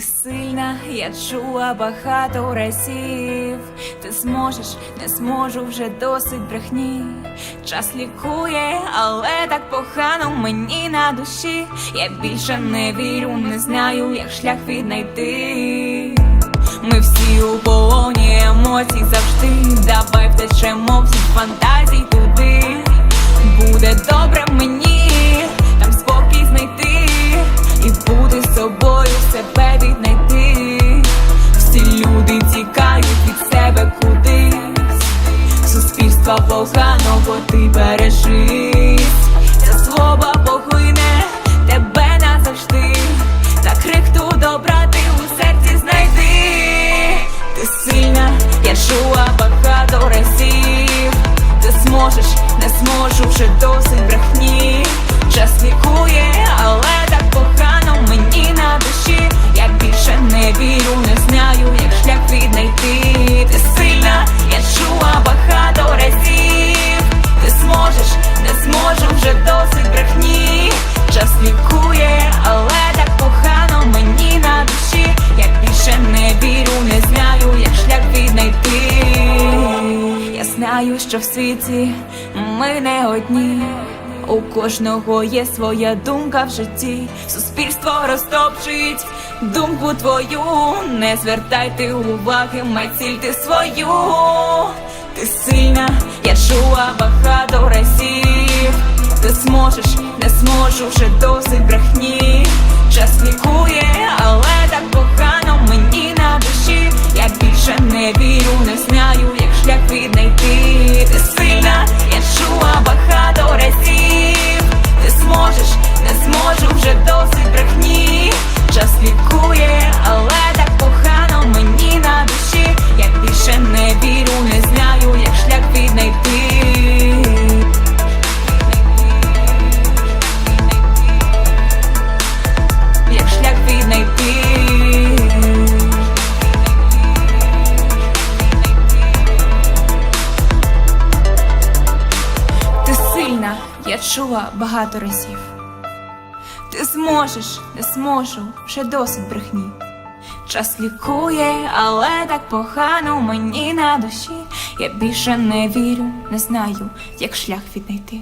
Ти сильна, я чула багато разів. Ти зможеш, не зможу вже досить брехні. Час лікує, але так погано мені на душі. Я більше не вірю, не знаю, як шлях віднайти. Ми всі у полоні емоцій завжди. Давай втечемо всіх фантазій туди. Буде добре мені, Поганого ти бережись. Ця злоба погине тебе назавжди. Та крихту добра ти у серці знайди. Ти сильна, я чула багато разів. Ти зможеш, не зможу вже досить знаю, що в світі ми не одні. У кожного є своя думка в житті. Суспільство розтопчить думку твою. Не звертайте уваги, май ціль ти свою. Ти сильна, я чула багато разів. Ти зможеш, не зможу вже досить брехні. Час лікує, але не вірю, не знаю, як шлях віднайти. Як шлях віднайти. Ти сильна, я чула багато разів. Ти зможеш, не зможу, вже досить брехні. Час лікує, але так погано мені на душі. Я більше не вірю, не знаю, як шлях віднайти.